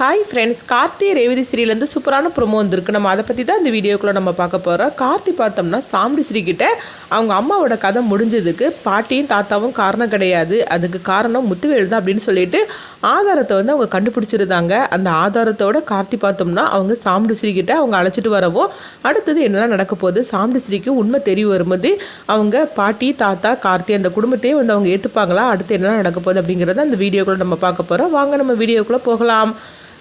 Hi friends Karthi Revathi ஸ்ரீலேருந்து சூப்பரான promo வந்திருக்கு. நம்ம அதை பற்றி தான் இந்த வீடியோக்குள்ளே நம்ம பார்க்க போகிறோம் கார்த்தி பார்த்தோம்னா சாம்பி ஸ்ரீ கிட்ட அவங்க அம்மாவோட கதை முடிஞ்சதுக்கு பாட்டியும் தாத்தாவும் காரணம் கிடையாது. அதுக்கு காரணம் முத்துவேல் தான் அப்படின்னு சொல்லிட்டு ஆதாரத்தை வந்து அவங்க கண்டுபிடிச்சிருந்தாங்க. அந்த ஆதாரத்தோட கார்த்தி பார்த்தோம்னா அவங்க சாம்பி ஸ்ரீ அவங்க அழைச்சிட்டு வரவும் அடுத்தது என்னெல்லாம் நடக்க போகுது? சாம்பி ஸ்ரீக்கு உண்மை தெரிய வரும்போது அவங்க பாட்டி தாத்தா கார்த்தி அந்த குடும்பத்தையே வந்து அவங்க ஏற்றுப்பாங்களா அடுத்து என்னெல்லாம் நடக்க போகுது அப்படிங்கிறத அந்த வீடியோக்குள்ளே நம்ம பார்க்க போகிறோம் வாங்க நம்ம வீடியோக்குள்ளே போகலாம்.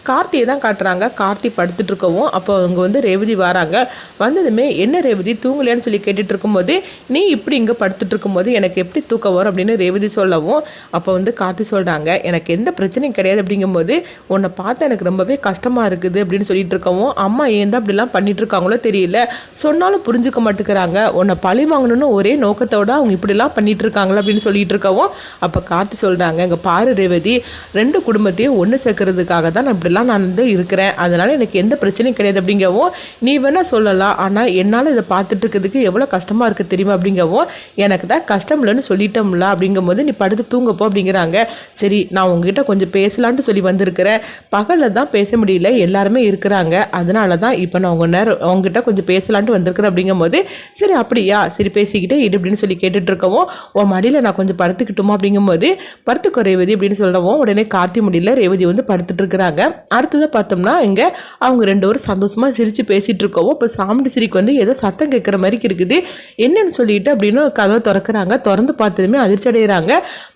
கார்த்தியை தான் காட்டுறாங்க. கார்த்தி படுத்துட்டு இருக்கவும் அப்போ அவங்க வந்து ரேவதி வராங்க. வந்ததுமே என்ன ரேவதி தூங்கலையான்னு சொல்லி கேட்டுட்டு இருக்கும்போது நீ இப்படி இங்கே படுத்துட்டு இருக்கும்போது எனக்கு எப்படி தூக்கம் வரும்? அப்படின்னு ரேவதி சொல்லவும் அப்போ வந்து கார்த்தி சொல்கிறாங்க எனக்கு எந்த பிரச்சனையும் கிடையாது. அப்படிங்கும்போது உன்னை பார்த்து எனக்கு ரொம்பவே கஷ்டமாக இருக்குது. அப்படின்னு சொல்லிட்டு இருக்கவும் அம்மா ஏன் தான் அப்படிலாம் பண்ணிட்டு இருக்காங்களோ தெரியல. சொன்னாலும் புரிஞ்சுக்க மாட்டேங்கிறாங்க. உன்னை பழி வாங்கணும்னு ஒரே நோக்கத்தோட அவங்க இப்படிலாம் பண்ணிட்டு இருக்காங்களா? அப்படின்னு சொல்லிட்டு இருக்கவும் அப்போ கார்த்தி சொல்கிறாங்க இங்கே பாரு ரேவதி ரெண்டு குடும்பத்தையும் ஒன்று சேர்க்கறதுக்காக தான் நான் இப்படிலாம் நான் வந்து இருக்கிறேன். அதனால் எனக்கு எந்த பிரச்சனையும் கிடையாது அப்படிங்கவும் நீ வேணால் சொல்லலாம். ஆனால் என்னால் இதை பார்த்துட்டு இருக்கிறதுக்கு எவ்வளோ கஷ்டமாக இருக்குது தெரியுமா அப்படிங்கவும் எனக்கு தான் கஷ்டம் இல்லைன்னு சொல்லிட்டோம்ல அப்படிங்கும்போது நீ படுத்து தூங்கப்போ அப்படிங்கிறாங்க. சரி நான் உங்ககிட்ட கொஞ்சம் பேசலான்ட்டு சொல்லி வந்திருக்கிறேன். பகலில் தான் பேச முடியல எல்லாருமே இருக்கிறாங்க. அதனால தான் இப்போ நான் உங்கள் நேரம் உங்ககிட்ட கொஞ்சம் பேசலான்ட்டு வந்திருக்கிறேன் அப்படிங்கும்போது சரி அப்படியா? சரி பேசிக்கிட்டே இரு அப்படின்னு சொல்லி கேட்டுட்டு இருக்கவும் உன் மடியில் நான் கொஞ்சம் படுத்துக்கிட்டுமா அப்படிங்கும்போது படுத்துக்கோ ரேவதி அப்படின்னு சொல்லவும் உடனே கார்த்தி முடியல ரேவதி வந்து படுத்துட்டு இருக்கிறாங்க. அடுத்ததாக பார்த்தோம்னா இங்கே அவங்க ரெண்டு பேரும் சந்தோஷமாக சிரித்து பேசிகிட்டு இருக்கோம் இப்போ சாமிடி சிரிக்கு வந்து ஏதோ சத்தம் கேட்குற மாதிரி இருக்குது. என்னன்னு சொல்லிட்டு அப்படின்னு கதவை திறக்கிறாங்க. திறந்து பார்த்ததுமே அதிர்ச்சி அடைகிறாங்க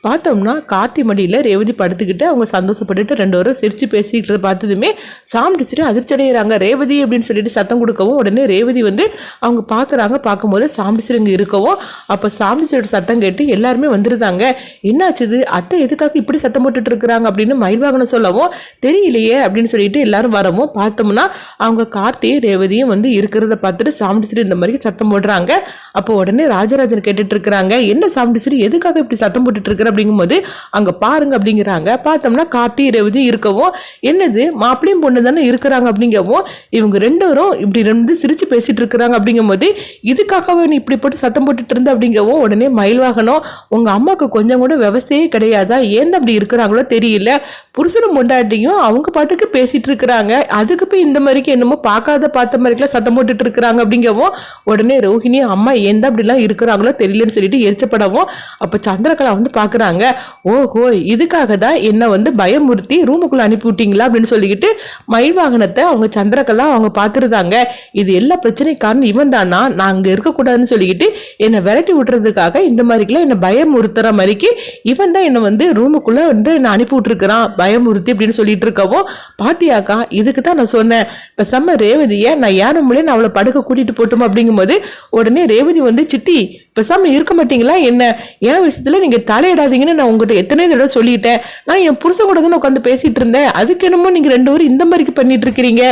பார்த்தோம்னா கார்த்தி மடியில் ரேவதி படுத்துக்கிட்டு அவங்க சந்தோஷப்பட்டுட்டு ரெண்டு பேரும் சிரித்து பேசிக்கிட்டு பார்த்ததுமே சாமி சிரி அதிர்ச்சி அடைகிறாங்க ரேவதி அப்படின்னு சொல்லிட்டு சத்தம் கொடுக்கவும் உடனே ரேவதி வந்து அவங்க பார்க்குறாங்க பார்க்கும்போது சாமிடி இங்கே இருக்கவும் அப்போ சாமி சிரியோட சத்தம் கேட்டு எல்லாருமே வந்துருந்தாங்க. என்னாச்சுது அத்தை எதுக்காக இப்படி சத்தம் போட்டுட்டு இருக்கிறாங்க அப்படின்னு மயில்வாகனம் சொல்லவும் தெரியலையே. அப்படின்னு சொல்லிட்டு எல்லாரும் வரவும் பார்த்தோம்னா அவங்க கார்த்தி ரேவதியும் வந்து இருக்கிறத பார்த்துட்டு சாமுண்டிஸ்ரீ இந்த மாதிரி சத்தம் போடுறாங்க. அப்போ உடனே ராஜராஜன் கேட்டுட்டு இருக்கிறாங்க என்ன சாமுண்டிஸ்ரீ எதுக்காக இப்படி சத்தம் போட்டுட்டு இருக்கிற அப்படிங்கும்போது அங்கே பாருங்க அப்படிங்கிறாங்க. பார்த்தோம்னா கார்த்தி ரேவதி இருக்கவும் என்னது? மாப்பிளையும் பொண்ணு தானே இருக்கிறாங்க அப்படிங்கவும் இவங்க ரெண்டு பேரும் இப்படி ரெண்டு சிரிச்சு பேசிட்டு இருக்கிறாங்க அப்படிங்கும்போது இதுக்காகவே நீ இப்படி போட்டு சத்தம் போட்டுட்டு இருந்த அப்படிங்கவும் உடனே மயில் வாகனம் உங்க அம்மாவுக்கு கொஞ்சம் கூட விவசாயே கிடையாதா? ஏன் அப்படி இருக்கிறாங்களோ தெரியல. புருஷனும் பொண்டாட்டியும் அவங்க பாட்டு பாட்டுக்கு பேசிட்டு இருக்கிறாங்க. அதுக்கு போய் இந்த மாதிரிக்கு என்னமோ பார்க்காத பார்த்த மாதிரிக்கெல்லாம் சத்தம் போட்டுட்டு இருக்கிறாங்க அப்படிங்கவும் உடனே ரோஹிணி அம்மா எந்த அப்படிலாம் இருக்கிறாங்களோ தெரியலன்னு சொல்லிட்டு எரிச்சப்படவும் அப்போ சந்திரகலா வந்து பார்க்குறாங்க. ஓஹோ இதுக்காக தான் என்னை வந்து பயமுறுத்தி ரூமுக்குள்ளே அனுப்பி விட்டீங்களா அப்படின்னு சொல்லிக்கிட்டு மயில் வாகனத்தை அவங்க சந்திரகலா அவங்க பார்த்துருந்தாங்க. இது எல்லா பிரச்சனைக்காரன் காரணம் இவன் தானா? நான் அங்கே இருக்கக்கூடாதுன்னு சொல்லிக்கிட்டு என்னை விரட்டி விட்டுறதுக்காக இந்த மாதிரிக்கெல்லாம் என்னை பயமுறுத்துற மாதிரிக்கு இவன் தான் என்னை வந்து ரூமுக்குள்ளே வந்து என்னை அனுப்பி விட்டுருக்கிறான் பயமுறுத்தி அப்படின்னு சொல்லிட்டு இருக்கவும் பாத்தியாக்கா இதுக்கு தான் நான் சொன்னேன். இப்போ செம்ம ரேவதியை நான் யாரும் மூலியம் நான் அவளை படுக்க கூட்டிட்டு போட்டோம் அப்படிங்கும்போது உடனே ரேவதி வந்து சித்தி பேசாம இருக்க மாட்டீங்களா என்ன? என் விஷயத்தில் நீங்கள் தலையிடாதீங்கன்னு நான் உங்கள்கிட்ட எத்தனை தடவை சொல்லிட்டேன். நான் என் புருஷன் கூட தான் உட்காந்து பேசிகிட்டு இருந்தேன். அதுக்கு என்னமோ நீங்கள் ரெண்டு பேரும் இந்த மாதிரிக்கு பண்ணிட்டு இருக்கிறீங்க.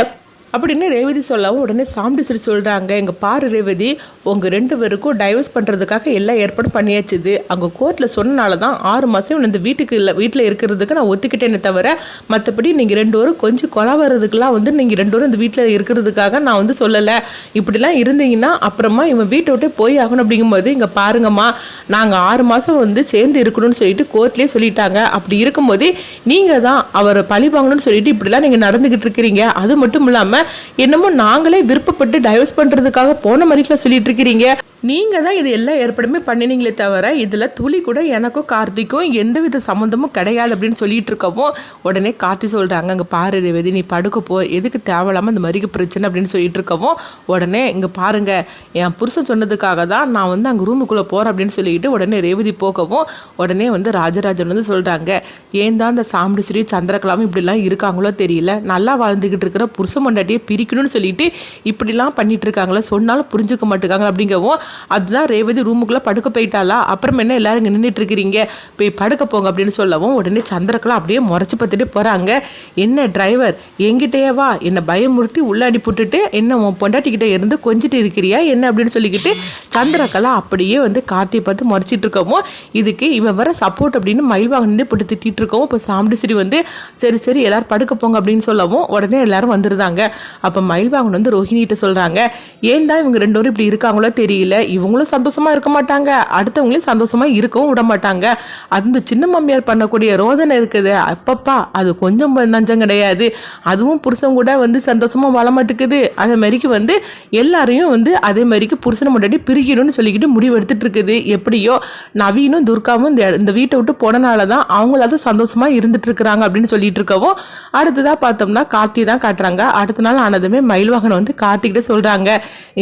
அப்படின்னு ரேவதி சொல்லவும் உடனே சாமிடி சொல்லி சொல்கிறாங்க எங்கள் பாரு ரேவதி உங்கள் ரெண்டு பேருக்கும் டைவர்ஸ் பண்ணுறதுக்காக எல்லா ஏற்பாடும் பண்ணியாச்சுது அங்கே கோர்ட்டில் சொன்னனால தான் ஆறு மாதம் இந்த வீட்டுக்கு இல்லை வீட்டில் இருக்கிறதுக்கு நான் ஒத்துக்கிட்டேனே தவிர மற்றபடி நீங்கள் ரெண்டு பேரும் கொஞ்சம் கொலை வர்றதுக்கெலாம் வந்து நீங்கள் ரெண்டு பேரும் இந்த வீட்டில் இருக்கிறதுக்காக நான் வந்து சொல்லலை. இப்படிலாம் இருந்தீங்கன்னா அப்புறமா இவன் வீட்டை விட்டு போய் ஆகணும் அப்படிங்கும்போது இங்கே பாருங்கம்மா நாங்கள் ஆறு மாதம் வந்து சேர்ந்து இருக்கணும்னு சொல்லிட்டு கோர்ட்லேயே சொல்லிட்டாங்க. அப்படி இருக்கும்போது நீங்கள் தான் அவரை பழி வாங்கணும்னு சொல்லிட்டு இப்படிலாம் நீங்கள் நடந்துக்கிட்டு இருக்கிறீங்க. அது மட்டும் இல்லாமல் என்னமோ நாங்களே விருப்பப்பட்டு டைவர்ஸ் பண்ணுறதுக்காக போன மாதிரிலாம் சொல்லிட்டு இருக்கிறீங்க. நீங்கள் தான் இது எல்லா ஏற்பாடுமே பண்ணினீங்களே தவிர இதில் துளி கூட எனக்கும் கார்த்திக்கும் எந்தவித சம்மந்தமும் கிடையாது அப்படின்னு சொல்லிட்டு இருக்கவும் உடனே கார்த்தி சொல்கிறாங்க அங்கே பாரு ரேவதி நீ படுக்க போ. எதுக்கு தேவையில்லாமல் இந்த மாதிரி பிரச்சனை? அப்படின்னு சொல்லிட்டு இருக்கவும் உடனே இங்கே பாருங்க என் புருஷன் சொன்னதுக்காக தான் நான் வந்து அங்கே ரூமுக்குள்ளே போகிறேன் அப்படின்னு சொல்லிட்டு உடனே ரேவதி போகவும் உடனே வந்து ராஜராஜன் வந்து சொல்கிறாங்க ஏன் தான் இந்த சாமுடிஸ்ரீ சந்திரகலாமும் இப்படிலாம் இருக்காங்களோ தெரியல. நல்லா வாழ்ந்துக்கிட்டு இருக்கிற புருஷ மண்டாட்டியை பிரிக்கணும்னு சொல்லிட்டு இப்படிலாம் பண்ணிட்டு இருக்காங்களே சொன்னாலும் புரிஞ்சுக்க மாட்டேங்காங்க அப்படிங்கவும் அதுதான் ரேவதி ரூமுக்குள்ளே படுக்க போயிட்டாளா? அப்புறம் என்ன எல்லாரும் இங்கே நின்றுட்டு இருக்கிறீங்க? போய் படுக்க போங்க அப்படின்னு சொல்லவும் உடனே சந்திரகலா அப்படியே முறைச்சி பார்த்துட்டு போகிறாங்க என்ன டிரைவர் என்கிட்டயே வா. என்னை பயமுறுத்தி உள்ள அனுப்பிவிட்டுட்டு என்ன உன் பொண்டாட்டிக்கிட்ட இருந்து கொஞ்சிட்டு இருக்கிறியா? என்ன அப்படின்னு சொல்லிக்கிட்டு சந்திரக்கலா அப்படியே வந்து கார்த்தியை பார்த்து முறைச்சிட்டு இருக்கவும் இதுக்கு இவன் வர சப்போர்ட் அப்படின்னு மயில்வாங்க நின்று போட்டு திட்டிட்டு இருக்கவும் இப்போ சாமுடிஸ்ரீ வந்து சரி சரி எல்லாரும் படுக்க போங்க அப்படின்னு சொல்லவும் உடனே எல்லாரும் வந்துருந்தாங்க. அப்போ மயில்வாகன் வந்து ரோஹிணிகிட்ட சொல்கிறாங்க ஏன் தான் இவங்க ரெண்டு பேரும் இப்படி இருக்காங்களோ தெரியல. இவங்களும் சந்தோஷமா இருக்க மாட்டாங்க. அடுத்தவங்களையும் சந்தோஷமா இருக்கவும் விட மாட்டாங்க. அந்த சின்ன மாமியார் பண்ணக்கூடிய ரோதனை இருக்குது. அப்பப்பா அது கொஞ்சம் நஞ்சம் கிடையாது. அதுவும் புருஷன் கூட வந்து சந்தோஷமா வாழ மாட்டேங்குது. அதே மாதிரிக்கு வந்து எல்லாரையும் வந்து அதே மாதிரிக்கு புருஷனை முன்னாடி பிரிக்கணும்னு சொல்லிக்கிட்டு முடிவு எடுத்துட்டு இருக்குது. எப்படியோ நவீனும் துர்காவும் இந்த இந்த வீட்டை விட்டு போனனால தான் அவங்களாவது சந்தோஷமா இருந்துட்டு இருக்கிறாங்க அப்படின்னு சொல்லிட்டு இருக்கவும் அடுத்ததாக பார்த்தோம்னா கார்த்தி தான் காட்டுறாங்க. அடுத்த நாள் ஆனதுமே மயில்வாகன் வந்து கார்த்திகிட்ட சொல்றாங்க.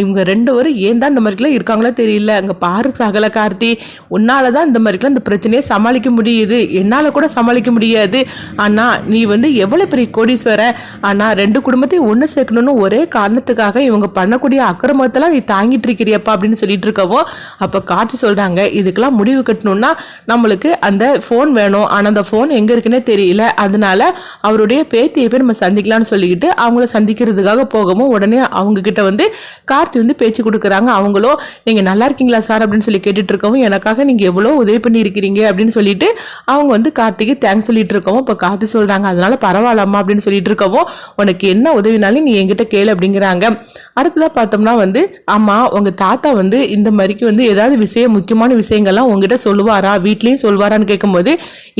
இவங்க ரெண்டு பேரும் ஏன் தான் இந்த மாதிரிலாம் இருக்காங்களோ தெரியல. அங்கே பாரு சகல கார்த்தி. உன்னால தான் இந்த மாதிரிலாம் இந்த பிரச்சனையை சமாளிக்க முடியுது. என்னால் கூட சமாளிக்க முடியாது. ஆனால் நீ வந்து எவ்வளோ பெரிய கோடீஸ்வர. ஆனால் ரெண்டு குடும்பத்தையும் ஒன்று சேர்க்கணும்னு ஒரே காரணத்துக்காக இவங்க பண்ணக்கூடிய அக்கிரமத்தெல்லாம் நீ தாங்கிட்டு இருக்கிறியப்பா அப்படின்னு சொல்லிட்டு இருக்கவும் அப்போ காட்சி சொல்கிறாங்க இதுக்கெல்லாம் முடிவு கட்டணும்னா நம்மளுக்கு அந்த ஃபோன் வேணும். ஆனால் அந்த ஃபோன் எங்கே இருக்குன்னே தெரியல. அதனால அவருடைய பேத்தியை போய் நம்ம சந்திக்கலாம்னு சொல்லிக்கிட்டு அவங்கள சந்திக்கிறதுக்காக போகவும் உடனே அவங்க கிட்ட வந்து கார்த்தி வந்து பேச்சு கொடுக்குறாங்க. அவங்களும் நீங்கள் நல்லா இருக்கீங்களா சார் அப்படின்னு சொல்லி கேட்டுட்டு இருக்கவும் எனக்காக நீங்கள் எவ்வளோ உதவி பண்ணியிருக்கிறீங்க அப்படின்னு சொல்லிட்டு அவங்க வந்து கார்த்திக்கு தேங்க்ஸ் சொல்லிட்டு இருக்கவும் இப்போ கார்த்தி சொல்கிறாங்க அதனால பரவாயில்லம்மா அப்படின்னு சொல்லிட்டு இருக்கவும் உனக்கு என்ன உதவினாலும் நீ என்கிட்ட கேளு அப்படிங்கிறாங்க. அடுத்ததாக பார்த்தோம்னா வந்து ஆமாம் உங்கள் தாத்தா வந்து இந்த மாதிரிக்கு வந்து ஏதாவது விஷயம் முக்கியமான விஷயங்கள்லாம் உங்ககிட்ட சொல்லுவாரா? வீட்லேயும் சொல்லுவாரான்னு கேட்கும்போது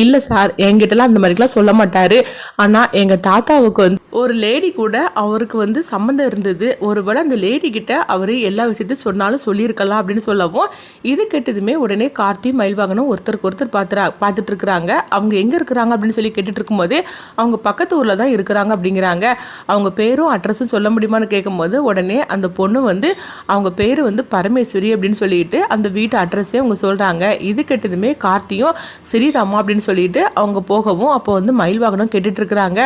இல்லை சார் என்கிட்டலாம் அந்த மாதிரிலாம் சொல்ல மாட்டார். ஆனால் எங்கள் தாத்தாவுக்கு வந்து ஒரு லேடி கூட அவருக்கு வந்து சம்மந்தம் இருந்தது. ஒருவேளை அந்த லேடி கிட்ட அவர் எல்லா விஷயத்தையும் சொன்னாலும் சொல்லி சொல்லியிருக்கலாம் அப்படின்னு சொல்லவும் இது கேட்டதுமே உடனே கார்த்தி மயில்வாகனம் ஒருத்தருக்கு ஒருத்தர் பார்த்துறா பார்த்துட்டு இருக்கிறாங்க அவங்க எங்கே இருக்கிறாங்க அப்படின்னு சொல்லி கேட்டுட்டு இருக்கும்போது அவங்க பக்கத்து ஊரில் தான் இருக்கிறாங்க அப்படிங்கிறாங்க. அவங்க பேரும் அட்ரஸும் சொல்ல முடியுமான்னு கேட்கும்போது உடனே அந்த பொண்ணு வந்து அவங்க பேர் வந்து பரமேஸ்வரி அப்படின்னு சொல்லிட்டு அந்த வீட்டு அட்ரஸே அவங்க சொல்கிறாங்க இது கேட்டதுமே கார்த்தியும் சரிதாம்மா அப்படின்னு சொல்லிட்டு அவங்க போகவும் அப்போ வந்து மயில்வாகனம் கேட்டுட்டு இருக்கிறாங்க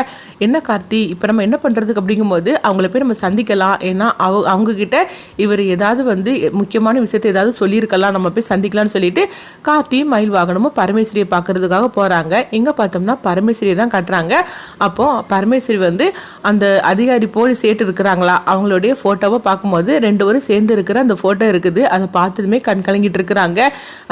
என்ன கார்த்தி இப்போ நம்ம என்ன பண்ணுறதுக்கு அப்படிங்கும்போது அவங்கள போய் நம்ம சந்திக்கலாம். ஏன்னா அவ அவங்கக்கிட்ட இவர் ஏதாவது வந்து முக்கியமான விஷயத்தை ஏதாவது சொல்லியிருக்கலாம் நம்ம போய் சந்திக்கலாம்னு சொல்லிட்டு கார்த்தியும் மயில் வாகனமும் பரமேஸ்வரியை பார்க்கறதுக்காக போகிறாங்க எங்கே பார்த்தோம்னா பரமேஸ்வரியை தான் கட்டுறாங்க. அப்போது பரமேஸ்வரி வந்து அந்த அதிகாரி போலீஸ் ஏட்டு இருக்கிறாங்களா அவங்களுடைய ஃபோட்டோவை பார்க்கும்போது ரெண்டு பேரும் சேர்ந்து இருக்கிற அந்த ஃபோட்டோ இருக்குது. அதை பார்த்ததுமே கண் கலங்கிட்டு இருக்கிறாங்க.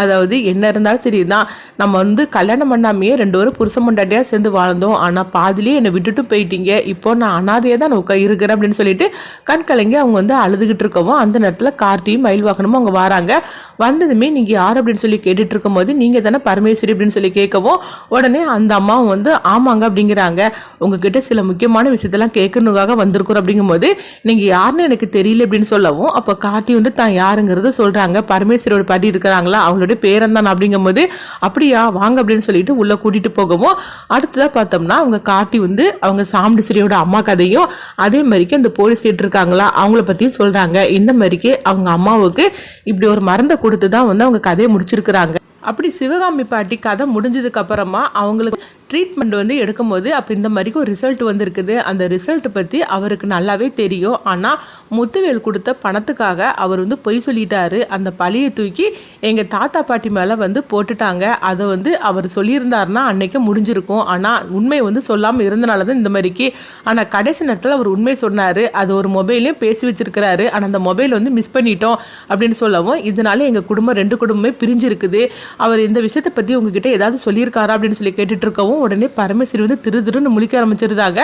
அதாவது என்ன இருந்தாலும் சரி தான். நம்ம வந்து கல்யாணம் பண்ணாமையே ரெண்டு பேரும் புருஷ முண்டாட்டியாக சேர்ந்து வாழ்ந்தோம். ஆனால் பாதிலே என்னை விட்டுட்டு போயிட்டீங்க. இப்போ நான் அனாதையே தான் உட்கா இருக்கிறேன் அப்படின்னு சொல்லிட்டு கண் கலங்கி அவங்க வந்து அழுதுகிட்டு இருக்கவும் அந்த நேரத்தில் கார்த்தியும் மயில் வாகனமும் அவங்க வராங்க. வந்ததுமே நீங்கள் யார் அப்படின்னு சொல்லி கேட்டுட்டு இருக்கும்போது நீங்கள் தானே பரமேஸ்வரி அப்படின்னு சொல்லி கேட்கவும் உடனே அந்த அம்மாவும் வந்து ஆமாங்க அப்படிங்கிறாங்க. உங்ககிட்ட சில முக்கியமான விஷயத்தெல்லாம் கேட்கணுக்காக வந்திருக்கிறோம் அப்படிங்கும்போது நீங்கள் யாருன்னு எனக்கு தெரியல அப்படின்னு சொல்லவும் அப்போ காட்டி வந்து தான் யாருங்கிறத சொல்கிறாங்க பரமேஸ்வரியோட பாட்டி இருக்கிறாங்களா? அவங்களோட பேரந்தான் அப்படிங்கும்போது அப்படியா வாங்க அப்படின்னு சொல்லிட்டு உள்ளே கூட்டிகிட்டு போகவும் அடுத்ததாக பார்த்தோம்னா அவங்க காட்டி வந்து அவங்க சாமுண்டீஸ்வரியோட அம்மா கதையும் அதே மாதிரிக்கு அந்த போலீஸ் இருக்காங்களா அவங்கள பற்றியும் சொல்கிறாங்க இந்த மாதிரிக்கு அவங்க அம்மாவுக்கு இப்படி ஒரு மருந்தை கொடுத்து தான் வந்து அவங்க கதையை முடிச்சிருக்கிறாங்க. அப்படி சிவகாமி பாட்டி கதை முடிஞ்சதுக்கு அப்புறமா அவங்களுக்கு ட்ரீட்மெண்ட் வந்து எடுக்கும்போது அப்போ இந்த மாதிரிக்கு ஒரு ரிசல்ட் வந்திருக்குது. அந்த ரிசல்ட் பற்றி அவருக்கு நல்லாவே தெரியும். ஆனால் முத்துவேல் கொடுத்த பணத்துக்காக அவர் வந்து பொய் சொல்லிட்டாரு. அந்த பழியை தூக்கி எங்கள் தாத்தா பாட்டி மேலே வந்து போட்டுட்டாங்க. அதை வந்து அவர் சொல்லியிருந்தாருன்னா அன்னைக்கு முடிஞ்சிருக்கும். ஆனால் உண்மை வந்து சொல்லாமல் இருந்தனால தான் இந்த மாதிரிக்கு. ஆனால் கடைசி நேரத்தில் அவர் உண்மை சொன்னார். அது ஒரு மொபைலையும் பேசி வச்சிருக்கிறாரு. ஆனால் அந்த மொபைல் வந்து மிஸ் பண்ணிட்டோம் அப்படின்னு சொல்லவும் இதனால எங்கள் குடும்பம் ரெண்டு குடும்பமே பிரிஞ்சிருக்குது. அவர் இந்த விஷயத்தை பற்றி உங்ககிட்ட ஏதாவது சொல்லியிருக்காரா அப்படின்னு சொல்லி கேட்டுட்டு இருக்கவும் உடனே பரமேஸ்வரி வந்து திரு திருன்னு முழிக்க ஆரம்பிச்சிருந்தாங்க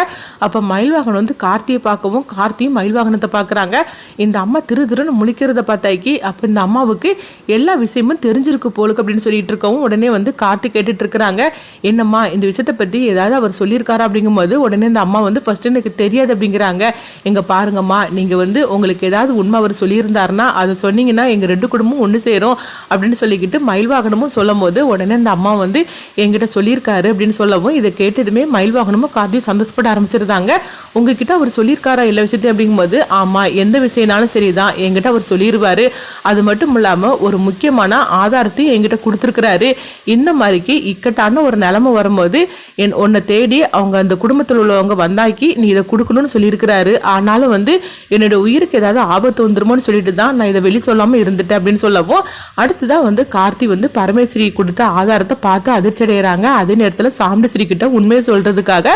அப்போ மயில்வாகனம் வந்து கார்த்தியை பார்க்கவும் கார்த்தியும் மயில்வாகனத்தை பார்க்குறாங்க. இந்த அம்மா திரு திருன்னு முழிக்கிறத பார்த்தாக்கி அப்போ இந்த அம்மாவுக்கு எல்லா விஷயமும் தெரிஞ்சிருக்கு போலுக்கு அப்படின்னு சொல்லிட்டு இருக்கவும் உடனே வந்து கார்த்தி கேட்டுட்டு இருக்கிறாங்க. என்னம்மா இந்த விஷயத்தை பற்றி ஏதாவது அவர் சொல்லியிருக்காரா அப்படிங்கும்போது உடனே இந்த அம்மா வந்து ஃபர்ஸ்ட் எனக்கு தெரியாது அப்படிங்கிறாங்க. எங்க பாருங்கம்மா நீங்கள் வந்து உங்களுக்கு ஏதாவது உண்மை அவர் சொல்லியிருந்தாருன்னா அதை சொன்னீங்கன்னா எங்கள் ரெண்டு குடும்பமும் ஒன்று சேரும் அப்படின்னு சொல்லிக்கிட்டு மயில்வாகனமும் சொல்லும் போது உடனே இந்த அம்மா வந்து என்கிட்ட சொல்லியிருக்காரு அப்படின்னு சொல்லவும் இதை கேட்டதுமே மயில் வாகனமும் கார்த்தியும் சந்தோஷப்பட ஆரம்பிச்சிருந்தாங்க. உங்ககிட்ட அவர் சொல்லியிருக்காரா எல்லா விஷயத்தையும் அப்படிங்கும்போது ஆமாம் எந்த விஷயம்னாலும் சரிதான். என்கிட்ட அவர் சொல்லிடுவாரு அது மட்டும் இல்லாமல் ஒரு முக்கியமான ஆதாரத்தையும் என்கிட்ட கொடுத்துருக்கிறாரு. இந்த மாதிரிக்கு இக்கட்டான ஒரு நிலமை வரும்போது என் உன்னை தேடி அவங்க அந்த குடும்பத்தில் உள்ளவங்க வந்தாக்கி நீ இதை கொடுக்கணும்னு சொல்லியிருக்கிறாரு. ஆனாலும் வந்து என்னோட உயிருக்கு ஏதாவது ஆபத்து வந்துருமோன்னு சொல்லிட்டு தான் நான் இதை வெளி சொல்லாமல் இருந்துட்டேன் அப்படின்னு சொல்லவும் அடுத்துதான் வந்து கார்த்தி வந்து பரமேஸ்வரி கொடுத்த ஆதாரத்தை பார்த்து அதிர்ச்சி அடைகிறாங்க அதே நேரத்தில் சாமுண்டேஸ்வரி கிட்ட உண்மையை சொல்றதுக்காக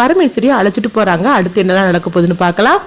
பரமேஸ்வரியை அழைச்சிட்டு போறாங்க. அடுத்து என்னெல்லாம் நடக்க போகுதுன்னு பார்க்கலாம்.